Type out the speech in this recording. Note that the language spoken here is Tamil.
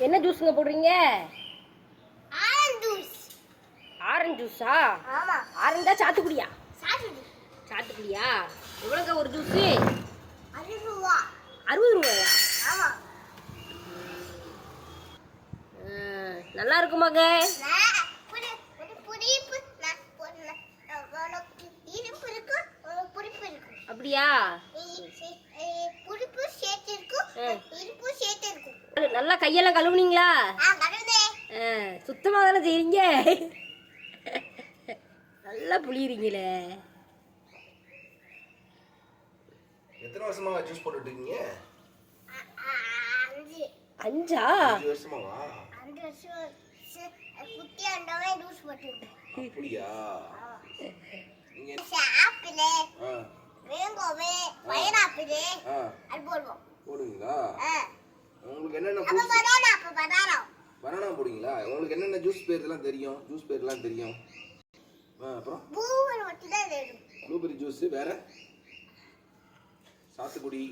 என்ன ஜூஸுங்க போடுறீங்க? ஆரஞ்சு ஜூஸ் ஆரஞ்சு ஜூஸா ஆமா. ஆரஞ்சா சாத்துக்குடியா? சாத்துக்குடியா? எவ்வளோங்க ஒரு ஜூஸு? அறுபது ரூபா அறுபது ரூபாயா நல்லா இருக்குமாங்க? அப்படியா? புடிப்பு சேர்த்து இருக்கும் ஆ. இருப்பு சேர்த்து இருக்கும் நல்லா கையெல்லாம் கழுவுனீங்களா? ஆ கடவுளே ஆ, சுத்தமா தானே செய்றீங்க? நல்லா புளியறீங்களே. எத்தனை வருஷமா ஜூஸ் போட்டுட்டு இருக்கீங்க அஞ்சு. அஞ்சா? வருஷமாவா? அஞ்சு வருஷம் குட்டி அண்டவே ஜூஸ் போட்டுருக்கேன் அப்படியா? நீங்க ஆப்பிள் ஆ. மேங்கோவு பைனாப்பிள் அது போடுவோம். போடுவீங்களா? ஜூஸ் பேர்லாம் தெரியும் ஜூஸ் பேர்லாம் தெரியும். ஆ அப்புறம்? ப்ளூபெரி ஜூஸ் வேற? சாத்துக்குடி.